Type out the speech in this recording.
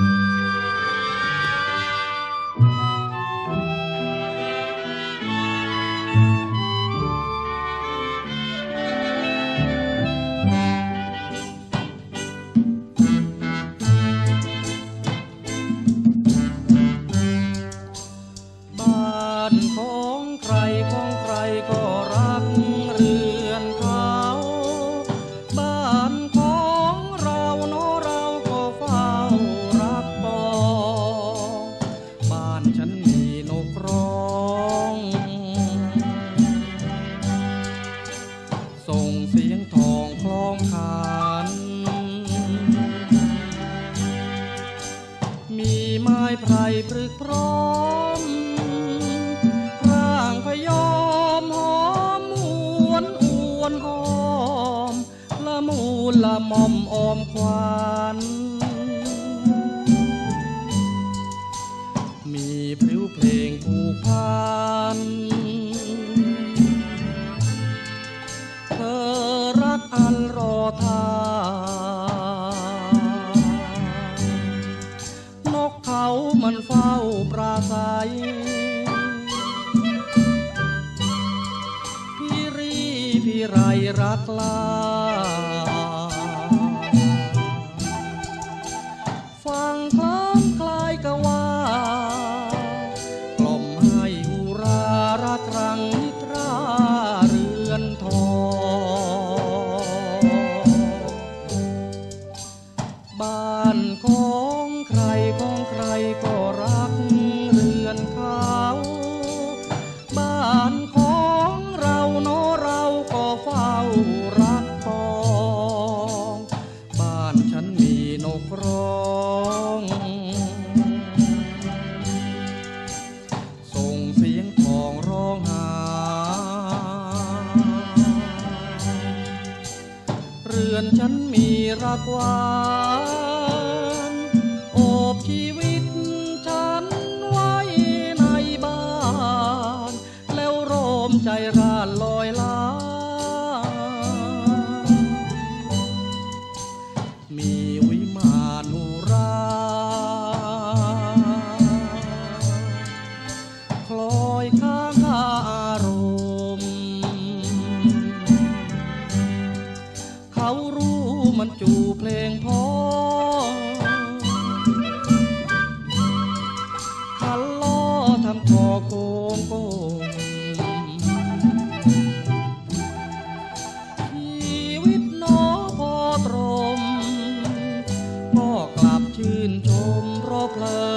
บ้ ขานมีไม้ไพรพรึกพร้อมร่างพยอมหอมหวนอวนอ้อม ละมูลละม่อมออมควัน ทานกเขามันเฝ้าปราศัยพี่รีพี่ไรรักลา ฟัง อนฉันมีรักหวานโอบชีวิต มันจูเพลงพ่อฮัลโลทำทอโค้งโค้งชีวิตน้อพอตรมพ่อกลับชื่นชมเพราะเพลิ